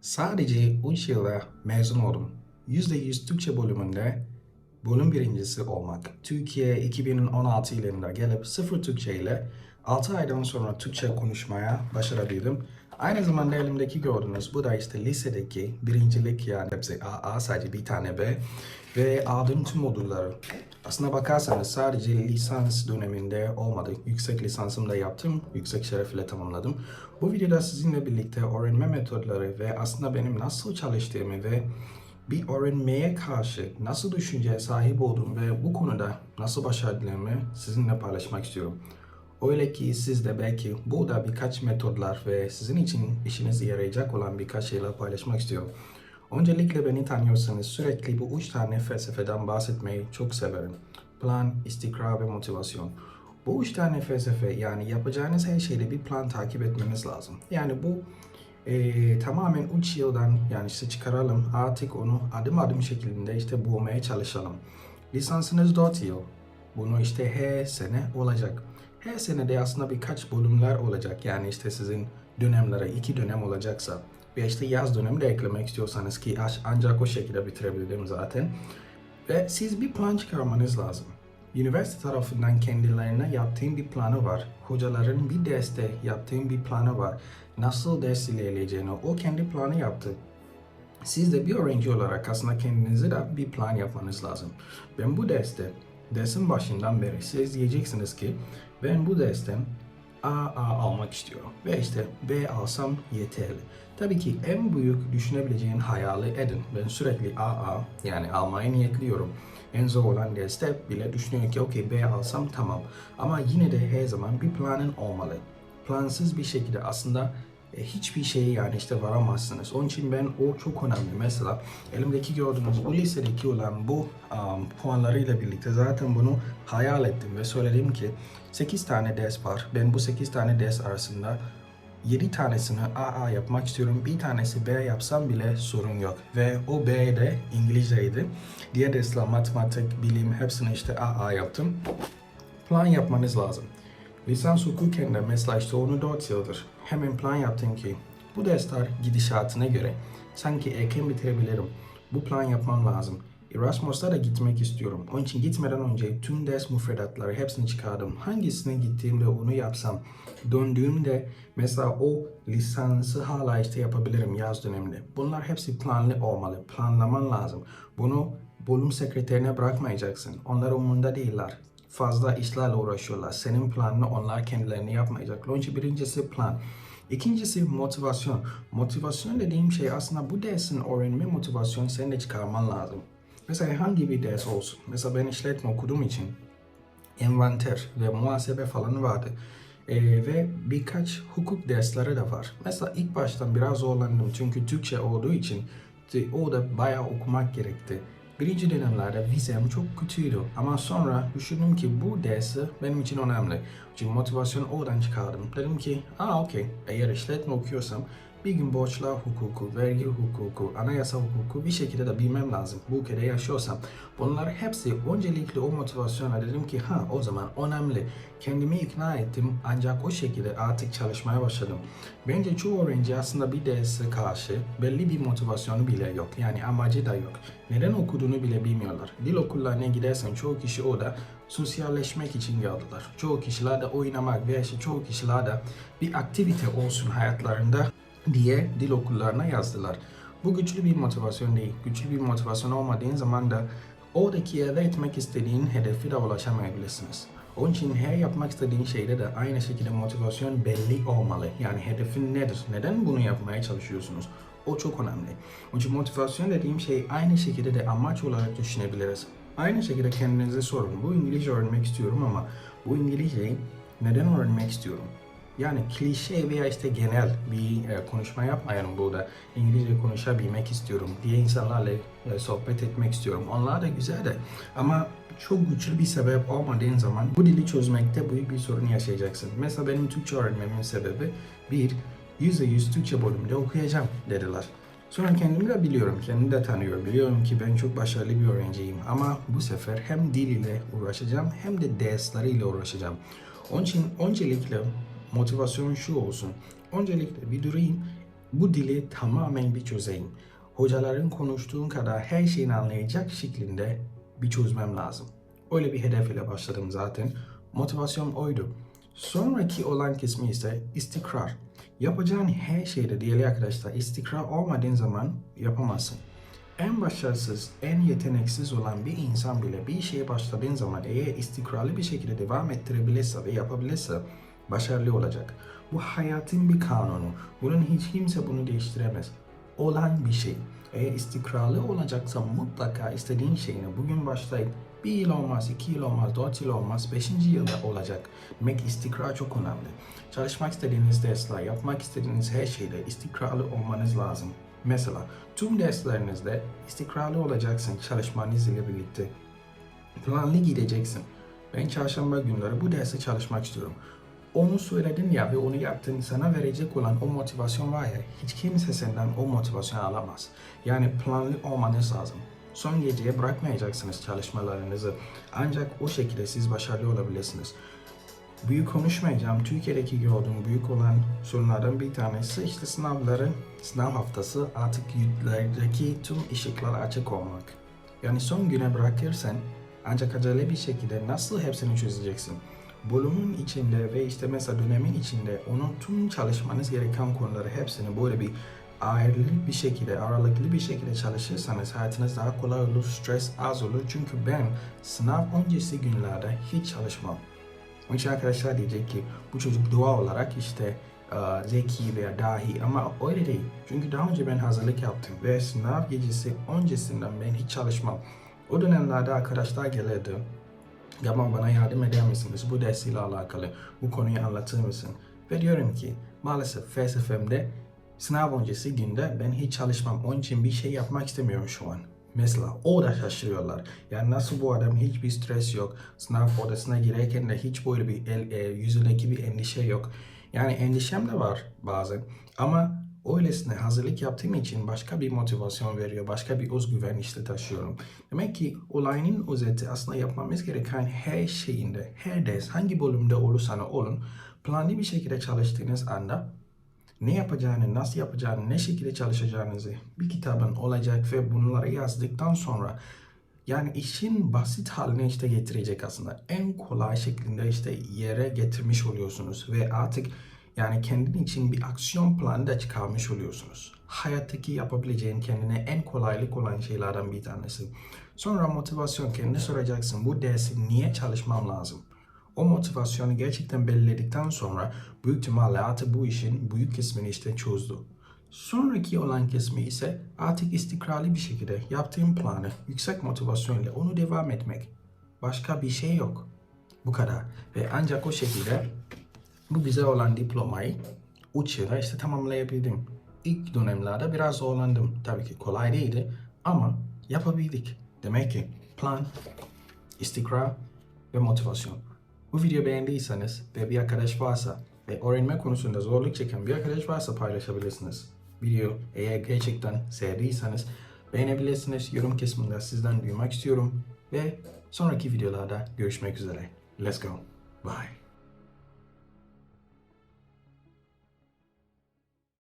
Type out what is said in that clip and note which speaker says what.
Speaker 1: Sadece 3 yılda mezun oldum. %100 Türkçe bölümünde bölüm birincisi olmak. Türkiye 2016 yılında gelip sıfır Türkçe ile 6 aydan sonra Türkçe konuşmaya başarabildim. Aynı zamanda elimdeki gördüğünüz bu da işte lisedeki birincilik yani hepsi AA sadece bir tane B ve aldığım tüm modülleri. Aslına bakarsanız sadece lisans döneminde olmadı. Yüksek lisansımı da yaptım. Yüksek şerefle tamamladım. Bu videoda sizinle birlikte öğrenme metodları ve aslında benim nasıl çalıştığımı ve bir öğrenmeye karşı nasıl düşünceye sahip olduğum ve bu konuda nasıl başardığımı sizinle paylaşmak istiyorum. Öyle ki siz de belki burada birkaç metodlar ve sizin için işinize yarayacak olan birkaç şeyler paylaşmak istiyorum. Öncelikle beni tanıyorsanız sürekli bu üç tane felsefeden bahsetmeyi çok severim. Plan, istikrar ve motivasyon. Bu üç tane felsefe yani yapacağınız her şeyde bir plan takip etmeniz lazım. Yani bu e, tamamen 3 yıldan yani işte çıkaralım artık onu adım adım şeklinde işte bulmaya çalışalım. Lisansınız 4 yıl. Bunu işte her sene olacak. Her sene de aslında birkaç bölümler olacak. Yani işte sizin dönemlere iki dönem olacaksa ve işte yaz dönemi de eklemek istiyorsanız ki ancak o şekilde bitirebilirim zaten. Ve siz bir plan çıkarmanız lazım. Üniversite tarafından kendilerine yaptığım bir planı var. Hocaların bir derste yaptığım bir planı var. Nasıl ders ilerleyeceğini o kendi planı yaptı. Siz de bir öğrenci olarak aslında kendinize de bir plan yapmanız lazım. Ben bu derste, dersin başından beri siz diyeceksiniz ki ben bu dersten A, A almak istiyorum. Ve işte B alsam yeterli. Tabii ki en büyük düşünebileceğin hayali edin. Ben sürekli A, A yani almaya niyetliyorum. En zor olan derste bile düşünüyorum ki okey B alsam tamam. Ama yine de her zaman bir planın olmalı. Plansız bir şekilde aslında hiçbir şeye yani işte varamazsınız. Onun için ben o çok önemli. Mesela elimdeki gördüğünüz bu lisedeki olan bu um, puanlarıyla birlikte zaten bunu hayal ettim ve söyledim ki 8 tane ders var. Ben bu 8 tane ders arasında 7 tanesini AA yapmak istiyorum. Bir tanesi B yapsam bile sorun yok. Ve o B de İngilizceydi. Diğer dersler matematik, bilim hepsini işte AA yaptım. Plan yapmanız lazım. Lisans hukuken de mesela işte onu 4 yıldır hemen plan yaptım ki bu dersler gidişatına göre sanki erken bitirebilirim. Bu plan yapmam lazım. Erasmus'a da gitmek istiyorum. Onun için gitmeden önce tüm ders müfredatları hepsini çıkardım. Hangisine gittiğimde onu yapsam, döndüğümde mesela o lisansı hala işte yapabilirim yaz döneminde. Bunlar hepsi planlı olmalı. Planlaman lazım. Bunu bölüm sekreterine bırakmayacaksın. Onlar umurunda değiller fazla işlerle uğraşıyorlar. Senin planını onlar kendilerini yapmayacak. Onun için birincisi plan. İkincisi motivasyon. Motivasyon dediğim şey aslında bu dersin öğrenme motivasyonu senin de çıkarman lazım. Mesela hangi bir ders olsun. Mesela ben işletme okuduğum için envanter ve muhasebe falan vardı. Ee, ve birkaç hukuk dersleri de var. Mesela ilk baştan biraz zorlandım çünkü Türkçe olduğu için orada bayağı okumak gerekti. Birinci dönemlerde vizem çok kötüydü ama sonra düşündüm ki bu dersi benim için önemli. Çünkü motivasyon oradan çıkardım. Dedim ki, aa okey, eğer işletme okuyorsam bir gün borçlar hukuku, vergi hukuku, anayasa hukuku bir şekilde de bilmem lazım. Bu ülkede yaşıyorsam. Bunlar hepsi öncelikle o motivasyonla dedim ki ha o zaman önemli. Kendimi ikna ettim ancak o şekilde artık çalışmaya başladım. Bence çoğu öğrenci aslında bir derse karşı belli bir motivasyonu bile yok. Yani amacı da yok. Neden okuduğunu bile bilmiyorlar. Dil okullarına gidersen çoğu kişi orada sosyalleşmek için geldiler. Çoğu kişiler de oynamak veya işte çoğu kişiler de bir aktivite olsun hayatlarında diye dil okullarına yazdılar. Bu güçlü bir motivasyon değil. Güçlü bir motivasyon olmadığın zaman da oradaki elde etmek istediğin hedefi de ulaşamayabilirsiniz. Onun için her yapmak istediğin şeyde de aynı şekilde motivasyon belli olmalı. Yani hedefin nedir? Neden bunu yapmaya çalışıyorsunuz? O çok önemli. İçin motivasyon dediğim şey aynı şekilde de amaç olarak düşünebiliriz. Aynı şekilde kendinize sorun. Bu İngilizce öğrenmek istiyorum ama bu İngilizceyi neden öğrenmek istiyorum? Yani klişe veya işte genel bir e, konuşma yapmayalım burada. İngilizce konuşabilmek istiyorum. Diye insanlarla e, sohbet etmek istiyorum. Onlar da güzel de ama çok güçlü bir sebep olmadığın zaman bu dili çözmekte büyük bir sorun yaşayacaksın. Mesela benim Türkçe öğrenmemin sebebi bir, %100 Türkçe bölümünde okuyacağım dediler. Sonra kendimi de biliyorum, kendimi de tanıyorum. Biliyorum ki ben çok başarılı bir öğrenciyim. Ama bu sefer hem dil ile uğraşacağım hem de dersleriyle uğraşacağım. Onun için öncelikle motivasyon şu olsun. Öncelikle bir durayım. Bu dili tamamen bir çözeyim. Hocaların konuştuğun kadar her şeyini anlayacak şeklinde bir çözmem lazım. Öyle bir hedef ile başladım zaten. Motivasyon oydu. Sonraki olan kısmı ise istikrar. Yapacağın her şeyde değerli arkadaşlar istikrar olmadığın zaman yapamazsın. En başarısız, en yeteneksiz olan bir insan bile bir şeye başladığın zaman eğer istikrarlı bir şekilde devam ettirebilirse ve yapabilirse başarılı olacak. Bu hayatın bir kanunu. Bunun hiç kimse bunu değiştiremez. Olan bir şey. Eğer istikrarlı olacaksa mutlaka istediğin şeyine bugün başlayıp bir yıl olmaz, iki yıl olmaz, dört yıl olmaz, beşinci yılda olacak. Demek istikrar çok önemli. Çalışmak istediğiniz dersler, yapmak istediğiniz her şeyde istikrarlı olmanız lazım. Mesela tüm derslerinizde istikrarlı olacaksın çalışmanız ile birlikte. Planlı gideceksin. Ben çarşamba günleri bu derse çalışmak istiyorum. Onu söyledin ya ve onu yaptın sana verecek olan o motivasyon var ya hiç kimse senden o motivasyonu alamaz. Yani planlı olmanız lazım. Son geceye bırakmayacaksınız çalışmalarınızı. Ancak o şekilde siz başarılı olabilirsiniz. Büyük konuşmayacağım. Türkiye'deki gördüğüm büyük olan sorunlardan bir tanesi işte sınavların, sınav haftası artık yüklerdeki tüm ışıklar açık olmak. Yani son güne bırakırsan ancak acele bir şekilde nasıl hepsini çözeceksin? Bölümün içinde ve işte mesela dönemin içinde onun tüm çalışmanız gereken konuları hepsini böyle bir ayrılı bir şekilde, aralıklı bir şekilde çalışırsanız hayatınız daha kolay olur, stres az olur. Çünkü ben sınav öncesi günlerde hiç çalışmam. Onun için arkadaşlar diyecek ki bu çocuk doğa olarak işte zeki veya dahi ama öyle değil. Çünkü daha önce ben hazırlık yaptım ve sınav gecesi öncesinden ben hiç çalışmam. O dönemlerde arkadaşlar gelirdi. Yaman bana yardım eder misiniz? Bu dersiyle alakalı. Bu konuyu anlatır mısın? Ve diyorum ki maalesef felsefemde sınav öncesi günde ben hiç çalışmam. Onun için bir şey yapmak istemiyorum şu an. Mesela o da şaşırıyorlar. Yani nasıl bu adam hiçbir stres yok. Sınav odasına girerken de hiç böyle bir el, e, yüzündeki bir endişe yok. Yani endişem de var bazen. Ama öylesine hazırlık yaptığım için başka bir motivasyon veriyor. Başka bir özgüven işte taşıyorum. Demek ki olayın özeti aslında yapmamız gereken her şeyinde, her ders, hangi bölümde olursa olun planlı bir şekilde çalıştığınız anda ne yapacağını, nasıl yapacağını, ne şekilde çalışacağınızı bir kitabın olacak ve bunları yazdıktan sonra yani işin basit haline işte getirecek aslında. En kolay şeklinde işte yere getirmiş oluyorsunuz ve artık yani kendin için bir aksiyon planı da çıkarmış oluyorsunuz. Hayattaki yapabileceğin kendine en kolaylık olan şeylerden bir tanesi. Sonra motivasyon kendine soracaksın. Bu dersi niye çalışmam lazım? O motivasyonu gerçekten belirledikten sonra büyük ihtimalle artık bu işin büyük kısmını işte çözdü. Sonraki olan kısmı ise artık istikrarlı bir şekilde yaptığım planı yüksek motivasyonla onu devam etmek. Başka bir şey yok. Bu kadar. Ve ancak o şekilde bu bize olan diplomayı 3 yılda işte tamamlayabildim. İlk dönemlerde biraz zorlandım. Tabii ki kolay değildi ama yapabildik. Demek ki plan, istikrar ve motivasyon. Bu videoyu beğendiyseniz ve bir arkadaş varsa ve öğrenme konusunda zorluk çeken bir arkadaş varsa paylaşabilirsiniz. Video eğer gerçekten sevdiyseniz beğenebilirsiniz. Yorum kısmında sizden duymak istiyorum ve sonraki videolarda görüşmek üzere. Let's go. Bye.